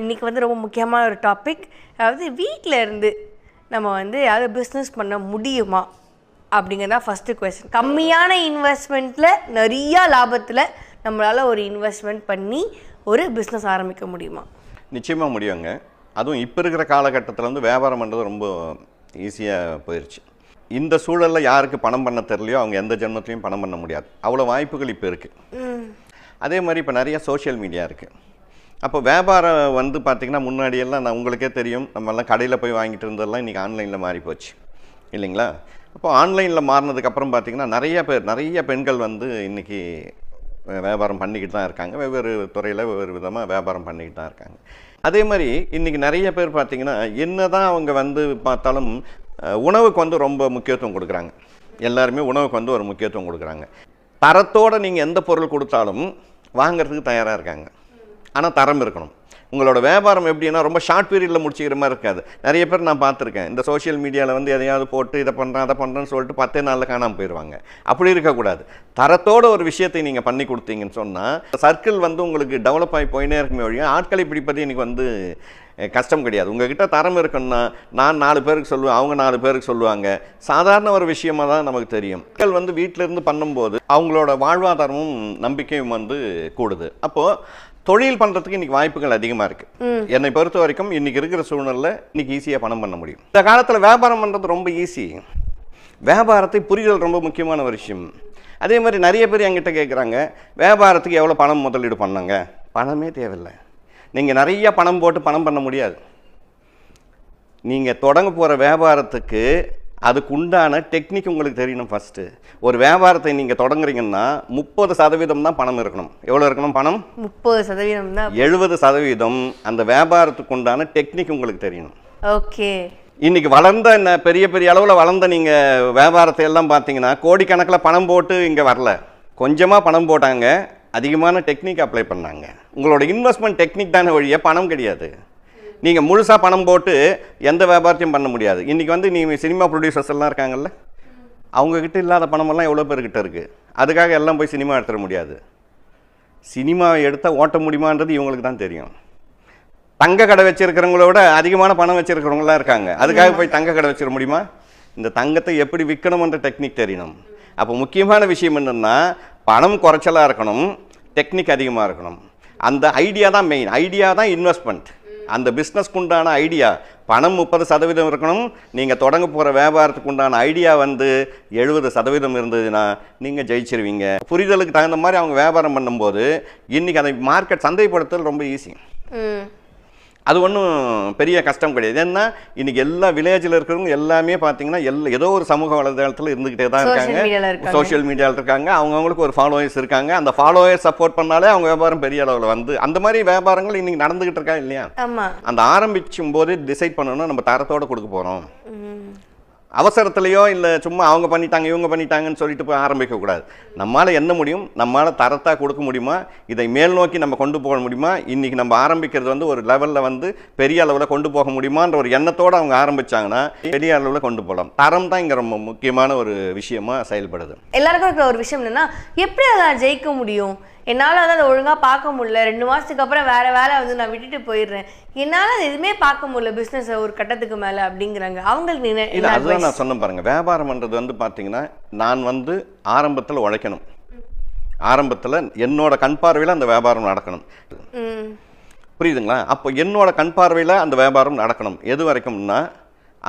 இன்றைக்கி வந்து ரொம்ப முக்கியமான ஒரு டாபிக் அதாவது வீட்டில் இருந்து நம்ம வந்து ஏதாவது பிஸ்னஸ் பண்ண முடியுமா? அப்படிங்கிறதா ஃபஸ்ட்டு கொஸ்டின் கம்மியான இன்வெஸ்ட்மெண்ட்டில் நிறையா லாபத்தில் நம்மளால் ஒரு இன்வெஸ்ட்மெண்ட் பண்ணி ஒரு பிஸ்னஸ் ஆரம்பிக்க முடியுமா? நிச்சயமாக முடியுங்க. அதுவும் இப்போ இருக்கிற காலகட்டத்தில் வந்து வியாபாரம் பண்ணுறது ரொம்ப ஈஸியாக போயிடுச்சு இந்த சூழலில் யாருக்கு பணம் பண்ண தெரியலையோ அவங்க எந்த ஜென்மத்திலையும் பணம் பண்ண முடியாது. அவ்வளோ வாய்ப்புகள் இப்போ இருக்குது அதே மாதிரி இப்போ நிறைய சோஷியல் மீடியா இருக்குது அப்போ வியாபாரம் வந்து பார்த்திங்கன்னா முன்னாடியெல்லாம் நான் உங்களுக்கே தெரியும் நம்மெல்லாம் கடையில் போய் வாங்கிட்டு இருந்ததெல்லாம் இன்றைக்கி ஆன்லைனில் மாறி போச்சு. இல்லைங்களா? அப்போ ஆன்லைனில் மாறினதுக்கப்புறம் பார்த்திங்கன்னா நிறைய பேர் நிறைய பெண்கள் வந்து இன்றைக்கி வியாபாரம் பண்ணிக்கிட்டு தான் இருக்காங்க. வெவ்வேறு துறையில் வெவ்வேறு விதமாக வியாபாரம் பண்ணிக்கிட்டு தான் இருக்காங்க. அதே மாதிரி இன்றைக்கி நிறைய பேர் பார்த்திங்கன்னா என்ன தான் அவங்க வந்து பார்த்தாலும் உணவுக்கு வந்து ரொம்ப முக்கியத்துவம் கொடுக்குறாங்க. எல்லாருமே உணவுக்கு வந்து ஒரு முக்கியத்துவம் கொடுக்குறாங்க. தரத்தோடு நீங்கள் எந்த பொருள் கொடுத்தாலும் வாங்குறதுக்கு தயாராக இருக்காங்க. ஆனால் தரம் இருக்கணும். உங்களோட வியாபாரம் எப்படின்னா ரொம்ப ஷார்ட் பீரியடில் முடிச்சிக்கிற மாதிரி இருக்காது. நிறைய பேர் நான் பார்த்துருக்கேன். இந்த சோஷியல் மீடியாவில் வந்து எதையாவது போட்டு இதை பண்ணுறேன் அதை பண்ணுறேன்னு சொல்லிட்டு பத்தே நாளில் காணாமல் போயிடுவாங்க அப்படி இருக்கக்கூடாது. தரத்தோட ஒரு விஷயத்தை நீங்கள் பண்ணி கொடுத்தீங்கன்னு சொன்னால் சர்க்கிள் வந்து உங்களுக்கு டெவலப் ஆகி போயினே இருக்குமே வழியும் ஆட்களை பிடிப்பது எனக்கு வந்து கஷ்டம் கிடையாது. உங்ககிட்ட தரம் இருக்குன்னா நான் நாலு பேருக்கு சொல்லுவேன் அவங்க நாலு பேருக்கு சொல்லுவாங்க. சாதாரண ஒரு விஷயமா தான் நமக்கு தெரியும். மக்கள் வந்து வீட்டிலேருந்து பண்ணும்போது அவங்களோட வாழ்வாதாரமும் நம்பிக்கையும் வந்து கூடுது. அப்போது தொழில் பண்ணுறதுக்கு இன்றைக்கி வாய்ப்புகள் அதிகமாக இருக்குது என்னை பொறுத்த வரைக்கும் இன்றைக்கி இருக்கிற சூழ்நிலை இன்றைக்கி ஈஸியாக பணம் பண்ண முடியும். இந்த காலத்தில் வியாபாரம் பண்ணுறது ரொம்ப ஈஸி வியாபாரத்தை புரிதல் ரொம்ப முக்கியமான ஒரு விஷயம். அதே மாதிரி நிறைய பேர் என்கிட்ட கேட்குறாங்க வியாபாரத்துக்கு எவ்வளோ பணம் முதலீடு பண்ணாங்க? பணமே தேவையில்லை. நீங்கள் நிறைய பணம் போட்டு பணம் பண்ண முடியாது. நீங்கள் தொடங்க போகிற வியாபாரத்துக்கு அதுக்கு உண்டான டெக்னிக் உங்களுக்கு தெரியணும் ஃபஸ்ட்டு ஒரு வியாபாரத்தை நீங்கள் தொடங்குறீங்கன்னா முப்பது சதவீதம் தான் பணம் இருக்கணும். எவ்வளோ இருக்கணும் பணம்? முப்பது சதவீதம் தான். எழுபது சதவீதம் அந்த வியாபாரத்துக்கு உண்டான டெக்னிக் உங்களுக்கு தெரியணும். ஓகே. இன்னைக்கு வளர்ந்த என்ன பெரிய பெரிய அளவில் வளர்ந்த நீங்கள் வியாபாரத்தை எல்லாம் பார்த்தீங்கன்னா கோடிக்கணக்கில் பணம் போட்டு இங்கே வரல. கொஞ்சமாக பணம் போட்டாங்க அதிகமான டெக்னிக் அப்ளை பண்ணாங்க. உங்களோட இன்வெஸ்ட்மெண்ட் டெக்னிக் தானே வழியே பணம் கிடையாது. நீங்கள் முழுசாக பணம் போட்டு எந்த வியாபாரத்தையும் பண்ண முடியாது. இன்றைக்கி வந்து நீங்கள் சினிமா ப்ரொடியூசர்ஸ் எல்லாம் இருக்காங்கல்ல அவங்கக்கிட்ட இல்லாத பணமெல்லாம் எவ்வளோ பேர்கிட்ட இருக்குது அதுக்காக எல்லாம் போய் சினிமா எடுத்துட முடியாது. சினிமாவை எடுத்தால் ஓட்ட முடியுமான்றது இவங்களுக்கு தான் தெரியும். தங்க கடை வச்சிருக்கிறவங்கள விட அதிகமான பணம் வச்சிருக்கிறவங்களாம் இருக்காங்க. அதுக்காக போய் தங்க கடை வச்சிட முடியுமா? இந்த தங்கத்தை எப்படி விற்கணுமன்ற டெக்னிக் தெரியணும். அப்போ முக்கியமான விஷயம் என்னென்னா பணம் குறைச்சலாக இருக்கணும் டெக்னிக் அதிகமாக இருக்கணும். அந்த ஐடியா தான் மெயின் ஐடியா தான் இன்வெஸ்ட்மெண்ட் அந்த பிஸ்னஸ்க்கு உண்டான ஐடியா பணம் முப்பது சதவீதம் இருக்கணும் நீங்கள் தொடங்க போகிற வியாபாரத்துக்கு உண்டான ஐடியா வந்து எழுபது சதவீதம் இருந்ததுன்னா நீங்கள் ஜெயிச்சிருவீங்க. புரிதலுக்கு தகுந்த மாதிரி அவங்க வியாபாரம் பண்ணும்போது இன்றைக்கி அதை மார்க்கெட் சந்தைப்படுத்தல் ரொம்ப ஈஸி அது ஒன்றும் பெரிய கஷ்டம் கிடையாது. ஏன்னா இன்னைக்கு எல்லா வில்லேஜில் இருக்கிறவங்க எல்லாமே பார்த்தீங்கன்னா எல்லா ஏதோ ஒரு சமூக வலைதளத்தில் இருந்துக்கிட்டே தான் இருக்காங்க. சோஷியல் மீடியாவில் இருக்காங்க. அவங்கவுங்களுக்கு ஒரு ஃபாலோவர்ஸ் இருக்காங்க. அந்த ஃபாலோவர்ஸ் சப்போர்ட் பண்ணாலே அவங்க வியாபாரம் பெரிய அளவில் வந்து அந்த மாதிரி வியாபாரங்கள் இன்னைக்கு நடந்துகிட்டு இருக்கா இல்லையா? அந்த ஆரம்பிக்கும் போது டிசைட் பண்ணணும் நம்ம தரத்தோட கொடுக்க போகிறோம் அவசரத்துலையோ இல்லை சும்மா அவங்க பண்ணிட்டாங்க இவங்க பண்ணிட்டாங்கன்னு சொல்லிட்டு போய் ஆரம்பிக்கக்கூடாது நம்மளால் என்ன முடியும்? நம்மளால் தரத்தாக கொடுக்க முடியுமா? இதை மேல் நோக்கி நம்ம கொண்டு போக முடியுமா? இன்றைக்கி நம்ம ஆரம்பிக்கிறது வந்து ஒரு லெவலில் வந்து பெரிய அளவில் கொண்டு போக முடியுமான்ற ஒரு எண்ணத்தோடு அவங்க ஆரம்பித்தாங்கன்னா பெரிய அளவில் கொண்டு போகலாம். தரம் தான் இங்கே ரொம்ப முக்கியமான ஒரு விஷயமாக செயல்படுது. எல்லாருக்கும் இருக்கிற ஒரு விஷயம் என்னென்னா எப்படி அதை ஜெயிக்க முடியும்? என்னால் வந்து அதை ஒழுங்காக பார்க்க முடியல. ரெண்டு மாதத்துக்கு அப்புறம் வேறு வேலை வந்து நான் விட்டுட்டு போயிடுறேன். என்னால் அது எதுவுமே பார்க்க முடியல பிஸ்னஸை ஒரு கட்டத்துக்கு மேலே அப்படிங்கிறாங்க. அவங்களுக்கு நீ என்ன- இல்லை என்ன அதுதான்? நான் சொன்னேன் பாருங்க. வியாபாரம்ன்றது வந்து பார்த்தீங்கன்னா நான் வந்து ஆரம்பத்தில் உழைக்கணும். ஆரம்பத்தில் என்னோட கண் பார்வையில் அந்த வியாபாரம் நடக்கணும். புரியுதுங்களா? அப்போ என்னோட கண் பார்வையில் அந்த வியாபாரம் நடக்கணும். எது வரைக்கும்னா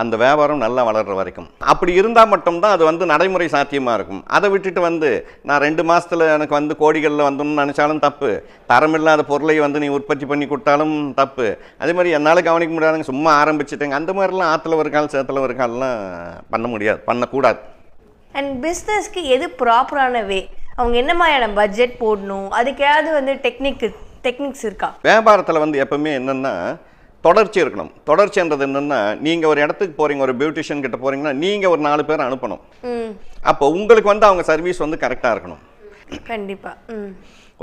அந்த வியாபாரம் நல்லா வளர்ற வரைக்கும். அப்படி இருந்தால் மட்டும்தான் அது வந்து நடைமுறை சாத்தியமாக இருக்கும். அதை விட்டுட்டு வந்து நான் ரெண்டு மாதத்தில் எனக்கு வந்து கோடிகளில் வந்துன்னு நினச்சாலும் தப்பு. தரமில்லாத பொருளை வந்து நீ உற்பத்தி பண்ணி கொடுத்தாலும் தப்பு. அதே மாதிரி என்னால் கவனிக்க முடியாதுங்க சும்மா ஆரம்பிச்சிட்டேங்க. அந்த மாதிரிலாம் ஆற்றுல ஒரு கால் சேத்துல ஒரு கால்லாம் பண்ண முடியாது பண்ணக்கூடாது. அண்ட் பிஸ்னஸ்க்கு எது ப்ராப்பரான வே அவங்க என்ன மாதிரியான பட்ஜெட் போடணும்? அதுக்காவது வந்து டெக்னிக் டெக்னிக்ஸ் இருக்கா? வியாபாரத்தில் வந்து எப்பவுமே என்னென்னா தொடர்ச்சி இருக்கணும். தொடர்ச்சின்றது என்னென்னா நீங்கள் ஒரு இடத்துக்கு போகிறீங்க ஒரு பியூட்டிஷியன் கிட்ட போகிறீங்கன்னா நீங்கள் ஒரு நாலு பேர் அனுப்பணும். அப்போ உங்களுக்கு வந்து அவங்க சர்வீஸ் வந்து கரெக்டாக இருக்கணும். கண்டிப்பா.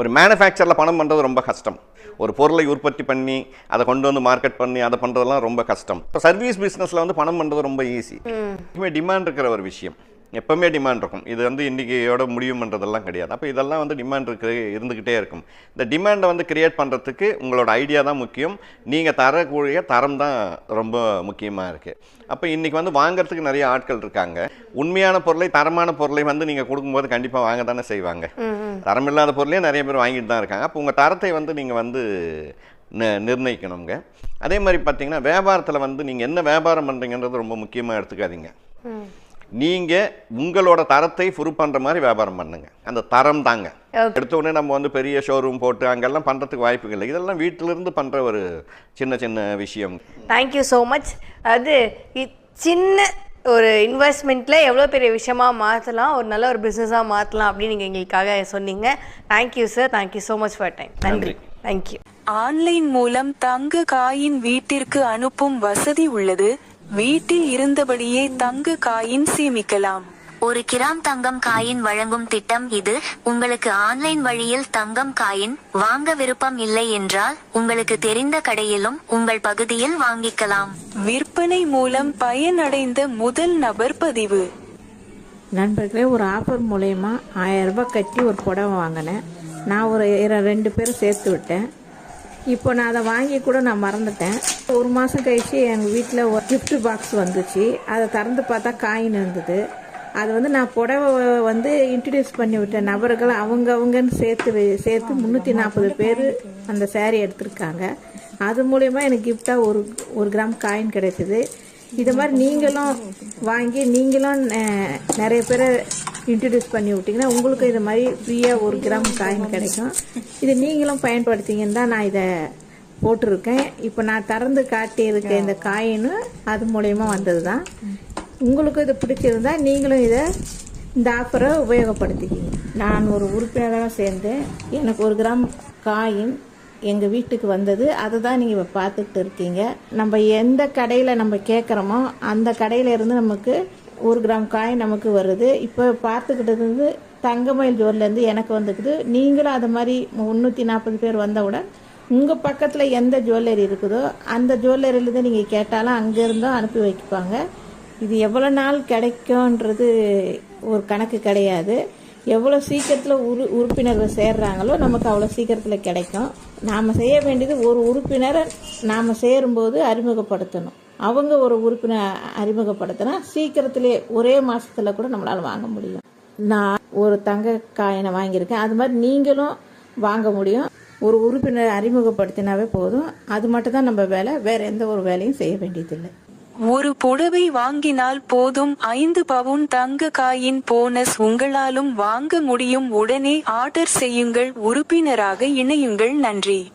ஒரு மேனுஃபேக்சரில் பணம் பண்ணுறது ரொம்ப கஷ்டம். ஒரு பொருளை உற்பத்தி பண்ணி அதை கொண்டு வந்து மார்க்கெட் பண்ணி அதை பண்ணுறதெல்லாம் ரொம்ப கஷ்டம். இப்போ சர்வீஸ் பிஸ்னஸில் வந்து பணம் பண்ணுறது ரொம்ப ஈஸி டிமாண்ட் இருக்கிற ஒரு விஷயம். எப்பவுமே டிமாண்ட் இருக்கும். இது வந்து இன்றைக்கியோட முடியுமன்றதெல்லாம் கிடையாது. அப்போ இதெல்லாம் வந்து டிமாண்ட் இருக்கு இருந்துக்கிட்டே இருக்கும். இந்த டிமாண்டை வந்து கிரியேட் பண்ணுறதுக்கு உங்களோட ஐடியா தான் முக்கியம். நீங்கள் தரக்கூடிய தரம் தான் ரொம்ப முக்கியமாக இருக்குது அப்போ இன்றைக்கி வந்து வாங்குறதுக்கு நிறைய ஆட்கள் இருக்காங்க. உண்மையான பொருளை தரமான பொருளை வந்து நீங்கள் கொடுக்கும்போது கண்டிப்பாக வாங்க தானே செய்வாங்க. தரமில்லாத பொருளே நிறைய பேர் வாங்கிட்டு தான் இருக்காங்க. அப்போ உங்கள் தரத்தை வந்து நீங்கள் வந்து நிர்ணயிக்கணுங்க. அதே மாதிரி பார்த்தீங்கன்னா வியாபாரத்தில் வந்து நீங்கள் என்ன வியாபாரம் பண்ணுறீங்கன்றது ரொம்ப முக்கியமாக எடுத்துக்காதீங்க. நீங்கள் உங்களோட தரத்தை ப்ரூவ் பண்ணுற மாதிரி வியாபாரம் பண்ணுங்க. அந்த தரம் தாங்க. Okay. எடுத்த உடனே நம்ம வந்து பெரிய ஷோரூம் போட்டு அங்கெல்லாம் பண்ணுறதுக்கு வாய்ப்புகள் இல்லை. இதெல்லாம் வீட்டிலிருந்து பண்ணுற ஒரு சின்ன சின்ன விஷயம். தேங்க்யூ ஸோ மச் அது இ- சின்ன ஒரு இன்வெஸ்ட்மெண்ட்டில் எவ்வளோ பெரிய விஷயமா மாற்றலாம் ஒரு நல்ல ஒரு பிஸ்னஸாக மாற்றலாம் அப்படின்னு நீங்கள் எங்களுக்காக சொன்னீங்க. Thank you sir thank you so much for time நன்றி. தேங்க்யூ ஆன்லைன் மூலம் தங்க காயின் வீட்டிற்கு அனுப்பும் வசதி உள்ளது. வீட்டில் இருந்தபடியே தங்க காயின் சேமிக்கலாம். ஒரு கிராம் தங்கம் காயின் வழங்கும் திட்டம் இது. உங்களுக்கு ஆன்லைன் வழியில் தங்கம் காயின் வாங்க விருப்பம் இல்லை என்றால் உங்களுக்கு தெரிந்த கடையிலும் உங்கள் பகுதியில் வாங்கிக்கலாம். விற்பனை மூலம் பயனடைந்த முதல் நபர் பதிவு. நண்பர்களே ஒரு ஆஃபர் மூலயமா ஆயிரம் ரூபாய் கட்டி ஒரு புடவை வாங்கினேன். நான் ஒரு ரெண்டு பேரும் சேர்த்து விட்டேன். இப்போ நான் அதை வாங்கி கூட நான் மறந்துட்டேன். ஒரு மாதம் கழிச்சு எங்கள் வீட்டில் ஒரு gift பாக்ஸ் வந்துச்சு. அதை திறந்து பார்த்தா காயின் இருந்தது. அது வந்து நான் புடவை வந்து இன்ட்ரடியூஸ் பண்ணி விட்ட நபர்கள் அவங்க அவங்கன்னு சேர்த்து சேர்த்து முந்நூற்றி நாற்பது பேர் அந்த saree எடுத்திருக்காங்க. அது மூலயமா எனக்கு கிஃப்டாக ஒரு ஒரு கிராம் காயின் கிடைச்சிது. இது மாதிரி நீங்களும் வாங்கி நீங்களும் நிறைய பேரை இன்ட்ரடியூஸ் பண்ணி விட்டிங்கன்னா உங்களுக்கு இது மாதிரி ஃப்ரீயாக ஒரு கிராம் காயின் கிடைக்கும். இது நீங்களும் பயன்படுத்திங்கன்னு தான் நான் இதை போட்டிருக்கேன். இப்போ நான் திறந்து காட்டியிருக்க இந்த காயின் அது மூலயமா வந்தது தான் உங்களுக்கும் இது பிடிச்சிருந்தா நீங்களும் இதை இந்த ஆஃபரை உபயோகப்படுத்திக்கிங்க. நான் ஒரு உறுப்பினராக சேர்ந்தேன். எனக்கு ஒரு கிராம் காயின் எங்கள் வீட்டுக்கு வந்தது. அதை தான் நீங்கள் இப்போ பார்த்துட்டு இருக்கீங்க. நம்ம எந்த கடையில் நம்ம கேட்குறோமோ அந்த கடையில இருந்து நமக்கு ஒரு கிராம் காயின் நமக்கு வருது. இப்போ பார்த்துக்கிட்டது வந்து தங்கமயில் ஜோர்லேருந்து எனக்கு வந்துக்குது. நீங்களும் அது மாதிரி முந்நூற்றி நாற்பது பேர் வந்தவுடன் உங்கள் பக்கத்தில் எந்த ஜுவல்லரி இருக்குதோ அந்த ஜுவல்லரியிலேருந்து நீங்கள் கேட்டாலும் அங்கேருந்தும் அனுப்பி வைப்பாங்க. இது எவ்வளோ நாள் கிடைக்கும்ன்றது ஒரு கணக்கு கிடையாது. எவ்வளோ சீக்கிரத்தில் உறு உறுப்பினர்கள் சேர்றாங்களோ நமக்கு அவ்வளோ சீக்கிரத்தில் கிடைக்கும். நாம் செய்ய வேண்டியது ஒரு உறுப்பினரை நாம் சேரும்போது அறிமுகப்படுத்தணும். அவங்க ஒரு உறுப்பினை அறிமுகப்படுத்தினா சீக்கிரத்திலே ஒரே மாசத்துல கூட நம்மளால் வாங்க முடியும். நான் ஒரு தங்க காயினை வாங்கியிருக்கேன். அது மாதிரி நீங்களும் வாங்க முடியும். ஒரு உறுப்பினரை அறிமுகப்படுத்தினாவே போதும். அது மட்டும் தான் நம்ம வேலை. வேற எந்த ஒரு வேலையும் செய்ய வேண்டியதில்லை. ஒரு புடவை வாங்கினால் போதும். ஐந்து பவுன் தங்க காயின் போனஸ் உங்களாலும் வாங்க முடியும். உடனே ஆர்டர் செய்யுங்கள். உறுப்பினராக இணையுங்கள். நன்றி.